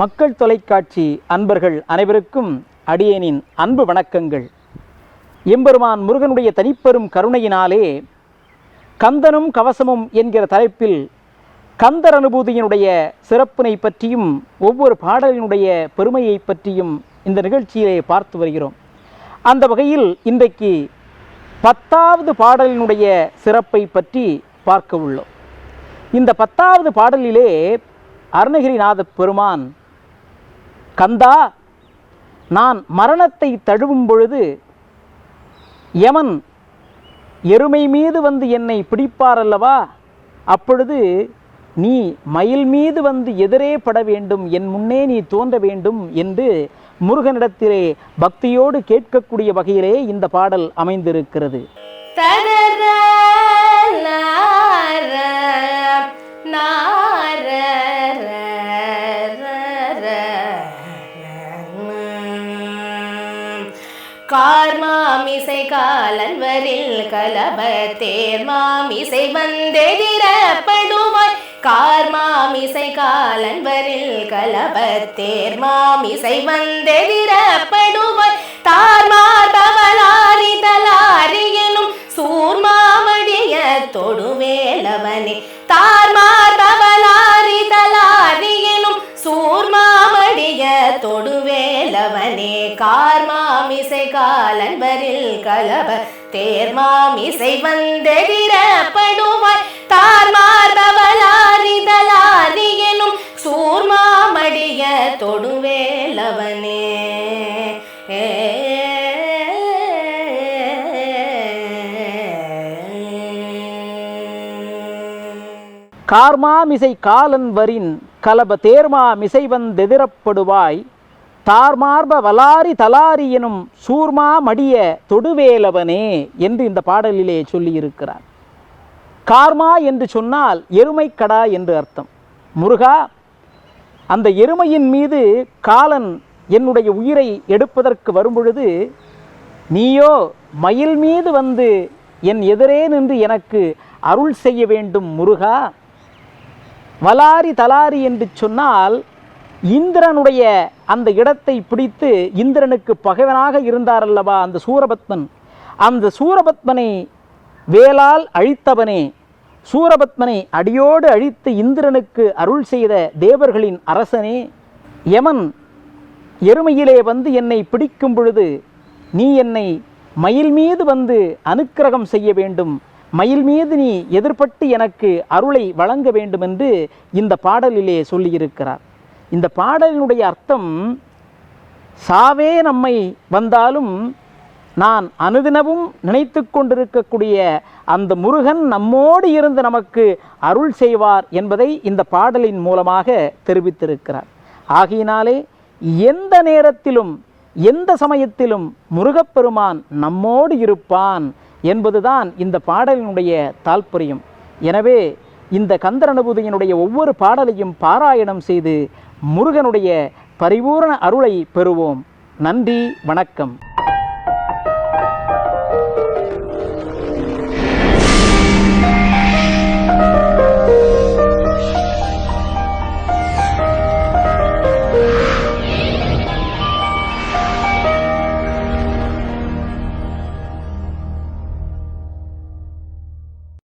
மக்கள் தொலைக்காட்சி அன்பர்கள் அனைவருக்கும் அடியேனின் அன்பு வணக்கங்கள். எம்பெருமான் முருகனுடைய தனிப்பெரும் கருணையினாலே கந்தனும் கவசமும் என்கிற தலைப்பில் கந்தர் அனுபூதியினுடைய சிறப்பினை பற்றியும் ஒவ்வொரு பாடலினுடைய பெருமையை பற்றியும் இந்த நிகழ்ச்சியிலே பார்த்து வருகிறோம். அந்த வகையில் இன்றைக்கு பத்தாவது பாடலினுடைய சிறப்பை பற்றி பார்க்க உள்ளோம். இந்த பத்தாவது பாடலிலே அருணகிரிநாத பெருமான் கந்தா நான் மரணத்தை தழுவும் பொழுது யமன் எருமை மீது வந்து என்னை பிடிப்பார் அல்லவா? அப்பொழுது நீ மயில் மீது வந்து எதிரே பட வேண்டும் என் முன்னே நீ தோன்ற வேண்டும் என்று முருகனிடத்திலே பக்தியோடு கேட்கக்கூடிய வகையிலே இந்த பாடல் அமைந்திருக்கிறது. கார்மாமிசை காலன்வரில் கலபத்தேர் மாமிசை வந்தெதிரப்படுவாய். கார்மாமிசை காலன்வரில் கலபத்தேர் மாமிசை வந்தெதிரப்படுவாய். தார்மார் பவலாரி தலாரி எனும் சூர்மாவடிய தொடுவேலவனே தார்மார் தொடுவேலவனே கார்மாமிசை காலன் வரில் கலப தேர்மாமிசை வந்தெதிரப்படுவாய். தார்மார் பவலாரி சூர்மாமடிய தொடுவேலவனே. கார்மாமிசை காலன் வரின் கலப தேர்மா மிசை வந்தெதிரப்படுவாய். தார்மார்ப வலாரி தலாரி எனும் சூர்மா மடிய தொடுவேலவனே என்று இந்த பாடலிலே சொல்லியிருக்கிறார். கார்மா என்று சொன்னால் எருமைக்கடா என்று அர்த்தம். முருகா அந்த எருமையின் மீது காலன் என்னுடைய உயிரை எடுப்பதற்கு வரும்பொழுது நீயோ மயில் மீது வந்து என் எதிரே நின்று எனக்கு அருள் செய்ய வேண்டும் முருகா. வலாரி தலாரி என்று சொன்னால் இந்திரனுடைய அந்த இடத்தை பிடித்து இந்திரனுக்கு பகைவனாக இருந்தார் அல்லவா அந்த சூரபத்மன்? அந்த சூரபத்மனை வேலால் அழித்தவனே சூரபத்மனை அடியோடு அழித்து இந்திரனுக்கு அருள் செய்த தேவர்களின் அரசனே யமன் எருமையிலே வந்து என்னை பிடிக்கும் பொழுது நீ என்னை மயில் மீது வந்து அனுக்கிரகம் செய்ய வேண்டும். மயில் மீது நீ எதிர்பட்டு எனக்கு அருளை வழங்க வேண்டும் என்று இந்த பாடலிலே சொல்லியிருக்கிறார். இந்த பாடலினுடைய அர்த்தம் சாவே நம்மை வந்தாலும் நான் அனுதினமும் நினைத்து கொண்டிருக்கக்கூடிய அந்த முருகன் நம்மோடு இருந்து நமக்கு அருள் செய்வார் என்பதை இந்த பாடலின் மூலமாக தெரிவித்திருக்கிறார். ஆகையினாலே எந்த நேரத்திலும் எந்த சமயத்திலும் முருகப்பெருமான் நம்மோடு இருப்பான் என்பதுதான் இந்த பாடலினுடைய தாற்பயம் எனவே இந்த கந்தர் அனுபூதியினுடைய ஒவ்வொரு பாடலையும் பாராயணம் செய்து முருகனுடைய பரிபூரண அருளை பெறுவோம். நன்றி வணக்கம்.